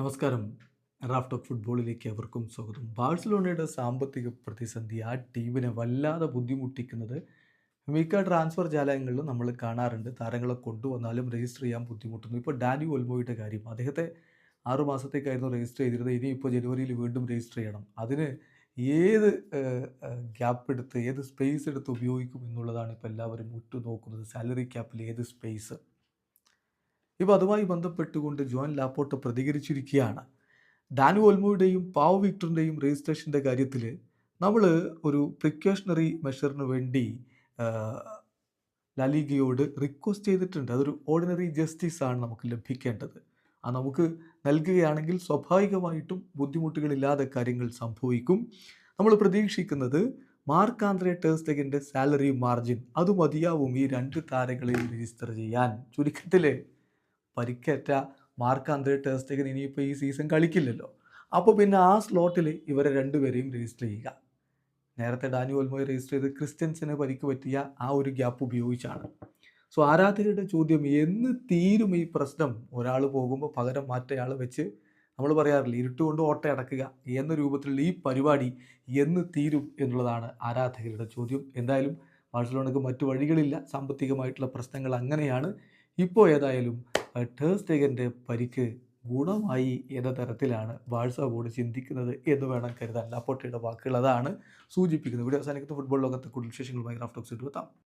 നമസ്കാരം. Raft of ഫുട്ബോളിലേക്ക് അവർക്കും സ്വാഗതം. ബാഴ്സലോണയുടെ സാമ്പത്തിക പ്രതിസന്ധി ആ ടീമിനെ വല്ലാതെ ബുദ്ധിമുട്ടിക്കുന്നത് മിക്ക ട്രാൻസ്ഫർ ജാലകങ്ങളിലും നമ്മൾ കാണാറുണ്ട്. താരങ്ങളെ കൊണ്ടുവന്നാലും രജിസ്റ്റർ ചെയ്യാൻ ബുദ്ധിമുട്ടുന്നു. ഇപ്പോൾ ഡാനി ഒൽമോയുടെ കാര്യം. അദ്ദേഹത്തെ ആറു മാസത്തേക്കായിരുന്നു രജിസ്റ്റർ ചെയ്തിരുന്നത്. ഇനി ഇപ്പോൾ ജനുവരിയിൽ വീണ്ടും രജിസ്റ്റർ ചെയ്യണം. അതിന് ഏത് ഗ്യാപ്പ് എടുത്ത് ഏത് സ്പേസ് എടുത്ത് ഉപയോഗിക്കും എന്നുള്ളതാണ് ഇപ്പോൾ എല്ലാവരും ഉറ്റുനോക്കുന്നത്. സാലറി ക്യാപ്പിൽ ഏത് സ്പേസ് ഇപ്പോൾ അതുമായി ബന്ധപ്പെട്ടുകൊണ്ട് ജോൻ ലാപ്പോട്ട് പ്രതികരിച്ചിരിക്കുകയാണ്. ഡാനു ഒൽമോയുടെയും പാവ് വിക്ടറിന്റെയും രജിസ്ട്രേഷന്റെ കാര്യത്തിൽ നമ്മൾ ഒരു പ്രിക്കോഷണറി മെഷറിന് വേണ്ടി ലലീഗയോട് റിക്വസ്റ്റ് ചെയ്തിട്ടുണ്ട്. അതൊരു ഓർഡിനറി ജസ്റ്റിസ് ആണ് നമുക്ക് ലഭിക്കേണ്ടത്. അത് നമുക്ക് നൽകുകയാണെങ്കിൽ സ്വാഭാവികമായിട്ടും ബുദ്ധിമുട്ടുകളില്ലാതെ കാര്യങ്ങൾ സംഭവിക്കും. നമ്മൾ പ്രതീക്ഷിക്കുന്നത് മാർക്ക് ആന്ത്രേ ടേസ്റ്റഗിന്റെ സാലറി മാർജിൻ അത് മതിയാവും ഈ രണ്ട് താരങ്ങളെയും രജിസ്റ്റർ ചെയ്യാൻ. ചുരുക്കത്തിൽ പരിക്കേറ്റ മാർക്ക് ആന്ത്രേ ടേസ്റ്റഗൻ ഇനിയിപ്പോൾ ഈ സീസൺ കളിക്കില്ലല്ലോ. അപ്പോൾ പിന്നെ ആ സ്ലോട്ടിൽ ഇവരെ രണ്ടുപേരെയും രജിസ്റ്റർ ചെയ്യുക. നേരത്തെ ഡാനി ഓൽമോയെ രജിസ്റ്റർ ചെയ്ത് ക്രിസ്ത്യൻസിന് പരിക്ക് പറ്റിയ ആ ഒരു ഗ്യാപ്പ് ഉപയോഗിച്ചാണ്. സോ ആരാധകരുടെ ചോദ്യം എന്ന് തീരും ഈ പ്രശ്നം ഒരാൾ പോകുമ്പോൾ പകരം മാറ്റയാൾ വെച്ച് നമ്മൾ പറയാറില്ല ഇരുട്ടുകൊണ്ട് ഓട്ട അടക്കുക എന്ന രൂപത്തിലുള്ള ഈ പരിപാടി എന്ന് തീരും എന്നുള്ളതാണ് ആരാധകരുടെ ചോദ്യം. എന്തായാലും ബാഴ്സലോണക്ക് മറ്റു വഴികളില്ല. സാമ്പത്തികമായിട്ടുള്ള പ്രശ്നങ്ങൾ അങ്ങനെയാണ്. ഇപ്പോൾ ഏതായാലും ടേസ്റ്റേഗന്റെ പരിക്ക് ഗുണമായി എന്ന തരത്തിലാണ് ബാഴ്സ ബോർഡ് ചിന്തിക്കുന്നത് എന്ന് വേണം കരുതാൻ. ലാപ്പോട്ടയുടെ വാക്കുകൾ അതാണ് സൂചിപ്പിക്കുന്നത്. ഇവിടെ അവസാനിക്കുന്ന. ഫുട്ബോൾ ലോകത്തെ കൂടുതൽ വിശേഷങ്ങളുമായി റാഫ്റ്റോക്സ് എത്താം.